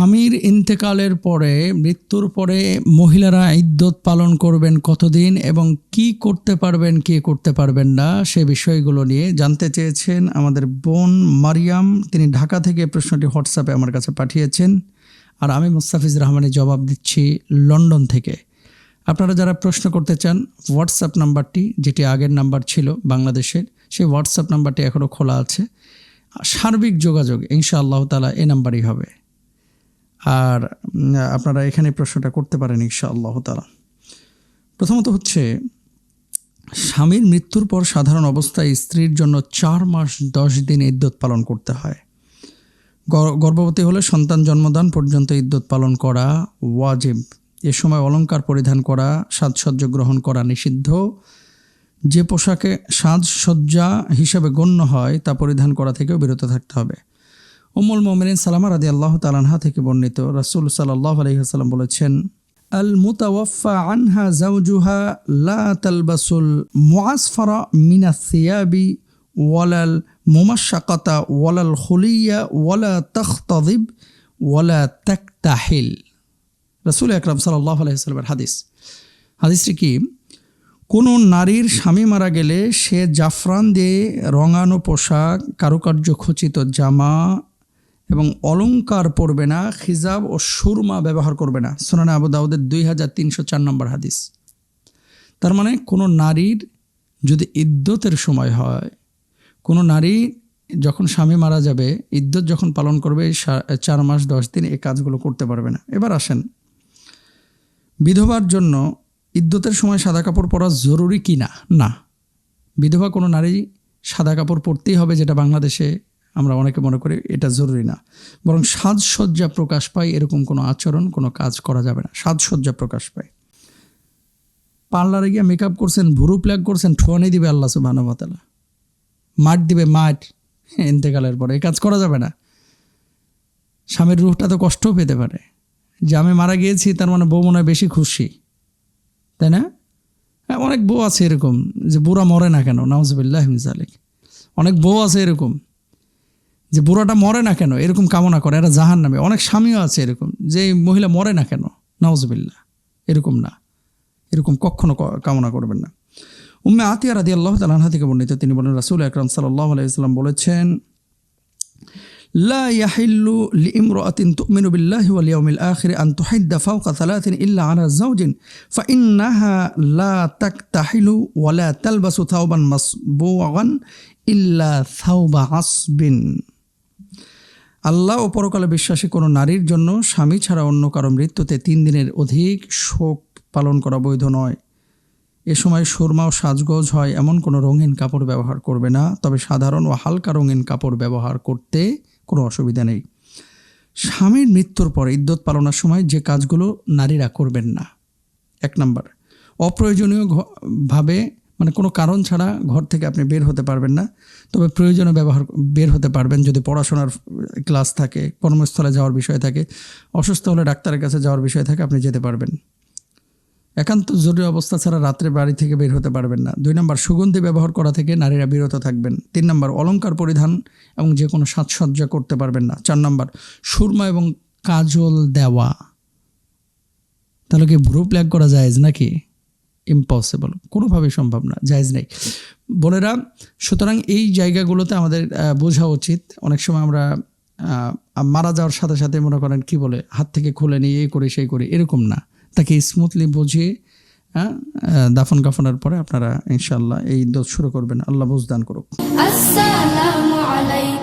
স্বামীর ইন্তেকালের পরে, মৃত্যুর পরে মহিলারা ইদ্যত পালন করবেন কতদিন এবং কি করতে পারবেন, কি করতে পারবেন না, সে বিষয়গুলো নিয়ে জানতে চেয়েছেন আমাদের বোন মারিয়াম। তিনি ঢাকা থেকে প্রশ্নটি হোয়াটসঅ্যাপে আমার কাছে পাঠিয়েছেন। আর আমি মুস্তাফিজ রহমানের জবাব দিচ্ছি লন্ডন থেকে। আপনারা যারা প্রশ্ন করতে চান, হোয়াটসঅ্যাপ নাম্বারটি, যেটি আগের নাম্বার ছিল বাংলাদেশের, সেই হোয়াটসঅ্যাপ নাম্বারটি এখনও খোলা আছে। সার্বিক যোগাযোগ ইনশাআল্লাহ তালা এই নাম্বারই হবে। আর আপনারা এখানে প্রশ্নটা করতে পারেন ইনশাআল্লাহ তালা প্রথমত হচ্ছে, স্বামীর মৃত্যুর পর সাধারণ অবস্থায় স্ত্রীর জন্য চার মাস দশ দিন ইদ্যত পালন করতে হয়। গর- গর্ভবতী হলে সন্তান জন্মদান পর্যন্ত ইদ্যত পালন করা ওয়াজিব। এ সময় অলংকার পরিধান করা, সাজসজ্জা গ্রহণ করা নিষিদ্ধ। যে পোশাকে সাজসজ্জা হিসাবে গণ্য হয়, তা পরিধান করা থেকেও বিরত থাকতে হবে। উম্মুল মোমিনিন সালামা রাদি আল্লাহ তালানহা থেকে বর্ণিত রাসুল সাল্লাহ আলহিহাসাল্লাম বলেছেন আল মুতাওয়াফা আনহা জাউজুহা লা তালবাসুল মুআসফারা মিনা সিয়াবি ওয়ালাল মুমাশাকাতা ওয়ালাল খুলিয়া ওয়ালা তখতাদিব ওয়ালা তাকতাহিল। রাসুল আকরাম সাল্লাহ আলহিহাস্লামের হাদিস। হাদিসটি কি? কোনো নারীর স্বামী মারা গেলে সে জাফরান দিয়ে রঙানো পোশাক, কারুকার্য খচিত জামা এবং অলংকার পরবে না খিজাব ও সুরমা ব্যবহার করবে না। সোনানা আবু দাউদের দুই হাজার তিনশো চার নম্বর হাদিস। তার মানে কোনো নারীর যদি ইদ্যতের সময় হয়, কোনো নারী যখন স্বামী মারা যাবে, ইদ্যত যখন পালন করবে চার মাস, দশ দিন এই কাজগুলো করতে পারবে না। এবার আসেন, বিধবার জন্য ইদ্যতের সময় সাদা কাপড় পরা জরুরি কি না? না। বিধবা কোনো নারী সাদা কাপড় পরতেই হবে, যেটা বাংলাদেশে আমরা অনেকে মনে করি এটা জরুরি না। বরং সাজসজ্জা প্রকাশ পায় এরকম কোনো আচরণ, কোনো কাজ করা যাবে না। সাজসজ্জা প্রকাশ পায়। পার্লারে গিয়ে মেকআপ করছেন, ভুরু প্ল্যাগ করছেন ঠোয়ানি দিবে আল্লাহ সুবাহানুভাতালা মাঠ দিবে মাঠ। ইন্তেকালের পরে এই কাজ করা যাবে না। স্বামীর রুহটা তো কষ্টও পেতে পারে। যে আমি মারা গিয়েছি, তার মানে বউ মনে হয় বেশি খুশি। তাই না? হ্যাঁ অনেক বউ আছে এরকম, যে বুড়া মরে না কেন, নাউজবিল্লাহ মিজালিক অনেক বউ আছে এরকম। যে বুড়াটা মরে না কেন? এরকম কামনা করে, এরা জাহান নামে অনেক স্বামীও আছে এরকম, যে মহিলা মরে না কেন? নওয়াজবিল্লা এরকম না। এরকম কখনো কামনা করবেন না। উম্মে আতিয়া রাদি আল্লাহ তালাহা থেকে বর্ণিত, তিনি বলেন, রাসুল আকরম সাল্লাহ আলাইসাল্লাম বলেছেন, লা ইয়াহিল্লু লি ইমরাতিন তুমিনু বিল্লাহি ওয়াল ইয়াউমিল আখির আন তুহিদ্দা ফাওকা সালাতিন ইল্লা আলা যাওজিন, ফা ইন্নাহা লা তাকতাহিলু ওয়া লা তালবাসু থাওবান ইল্লা থাওবা আল্লাহ ও পরকালে বিশ্বাসী কোনো নারীর জন্য স্বামী ছাড়া অন্য কারও মৃত্যুতে তিন দিনের অধিক শোক পালন করা বৈধ নয়। এ সময় সুরমা ও সাজগোজ হয়, এমন কোনো রঙিন কাপড় ব্যবহার করবে না, তবে সাধারণ ও হালকা রঙিন কাপড় ব্যবহার করতে কোনো অসুবিধা নেই। স্বামীর মৃত্যুর পর ইদ্যত পালনের সময় যে কাজগুলো নারীরা করবেন না। এক নাম্বার অপ্রয়োজনীয় ঘ- ভাবে মানে কোনো কারণ ছাড়া ঘর থেকে আপনি বের হতে পারবেন না। তবে প্রয়োজনে ব্যবহার বের হতে পারবেন যদি পড়াশোনার ক্লাস থাকে, কর্মস্থলে যাওয়ার বিষয় থাকে, অসুস্থ হলে ডাক্তারের কাছে যাওয়ার বিষয় থাকে, আপনি যেতে পারবেন। একান্ত জরুরি অবস্থা ছাড়া রাত্রে বাড়ি থেকে বের হতে পারবেন না। দুই নম্বর, সুগন্ধি ব্যবহার করা থেকে নারীরা বিরত থাকবেন। তিন নম্বর অলঙ্কার পরিধান এবং যে কোনো সাজসজ্জা করতে পারবেন না। চার নম্বর, সুরমা এবং কাজল দেওয়া। তাহলে কি ভ্রু প্ল্যাগ করা যায় নাকি? ইম্পসিবল কোনোভাবেই সম্ভব না, জায়জ নেই। বোনেরা, সুতরাং এই জায়গাগুলোতে আমাদের বোঝা উচিত। অনেক সময় আমরা মারা যাওয়ার সাথে সাথে মনে করেন, কি বলে, হাত থেকে খুলে নিয়ে এই করে সেই করে, এরকম না। তাকে স্মুথলি বুঝিয়ে হ্যাঁ দাফন কাফনের পরে আপনারা ইনশাল্লাহ এই দোষ শুরু করবেন। আল্লাহ বুঝদান করুক। আসসালামু আলাইকুম।